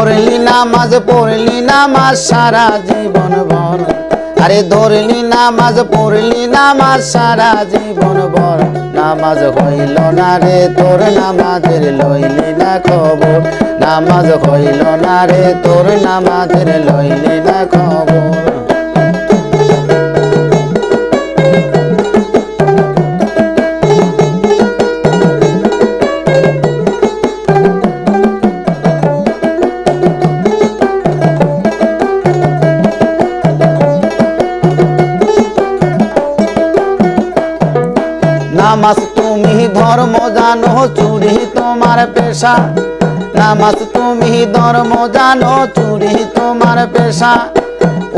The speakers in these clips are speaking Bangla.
ধরলি নামাজ, পড়লি নামাজ সারা জীবন ভর। আরে ধরলি নামাজ, পড়লি নামাজ সারা জীবন ভর। নামাজ হইল না রে, তোর নামাজের লইলি না খবর। নামাজ হইল না রে, তোর নামাজের লইলি না খবর। নামাজ তুমি ধর্ম জানো, চুরি তোমার পেশা। নামাজ তুমি ধর্ম জানো, চুরি তোমার পেশা।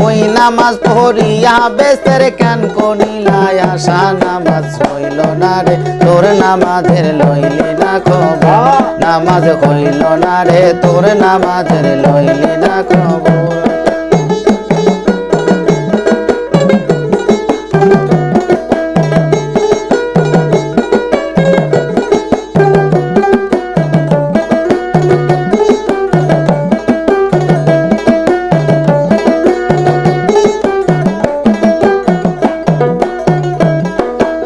ওই নামাজ পড়িয়া বেসের কেন করিলাই আশা নামাজ হইল না রে, তোর নামাজের লইলি না খবর। নামাজ হইল না রে, তোর নামাজের লইলি না খবর।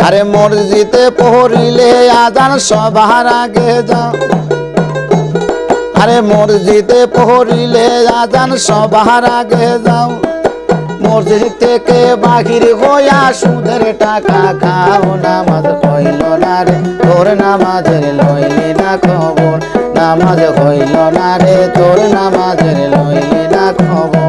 আরে মসজিদে পড়িলে আজান সবার আগে যাও আরে মসজিদে পড়িলে আজান সবার আগে যাও। মসজিদ থেকে বাহির হইয়া সুদের টাকা খাও। নামাজ হইল না রে, তোর নামাজের লইলি না খবর। নামাজ হইল না রে, তোর নামাজের লইলি না খবর।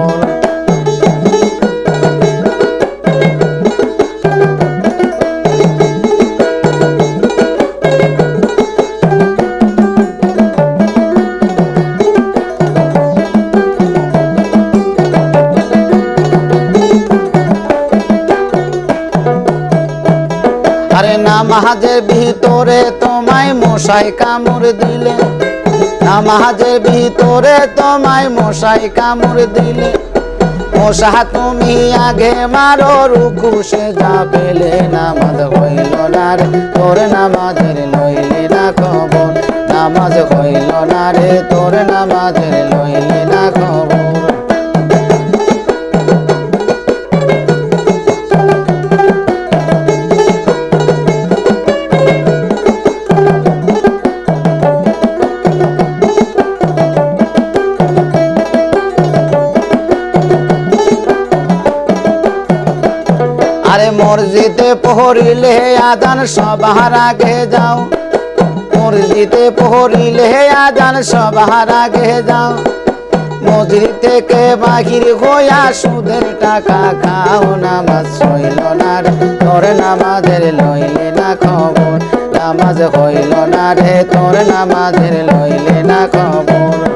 আরে নামাজের ভিতরে তোমায় মশাই কামড় দিলে। নামাজের ভিতরে তোমায় মশাই কামড় দিলে। মশা, তুমি আগে মারো রুকু সে যা পেলে নামাজ হইল না রে। তোর নামাজের লইলে না খবর, নামাজ হইল না রে। তোর নামাজের লইলে না খবর। মসজিদে পড়িলে আদান সবার আগে যাও। মসজিদে পড়িলে আদান সবার আগে যাও। মসজিদ থেকে বাহির হইয়া সুদের টাকা খাও, নামাজ হইল না রে। তোর নামাজের লইলে না খবর, নামাজ হইল না রে। তোর নামাজের লইলে না খবর।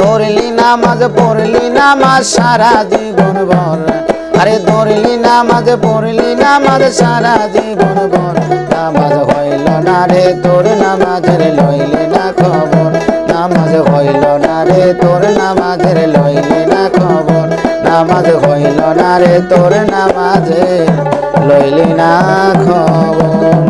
ধরলি নামাজ, পড়লি নামাজ, সারা জীবন ভর। আরে ধরলি নামাজ, পড়লি নামাজ, সারা জীবন ভর। নামাজ হইল না রে তোর নামাজের, লইলে না খবর। নামাজ হইল না রে তোর নামাজের, লইলে না খবর। নামাজ হইল না রে তোর নামাজের, লইলি না খবর।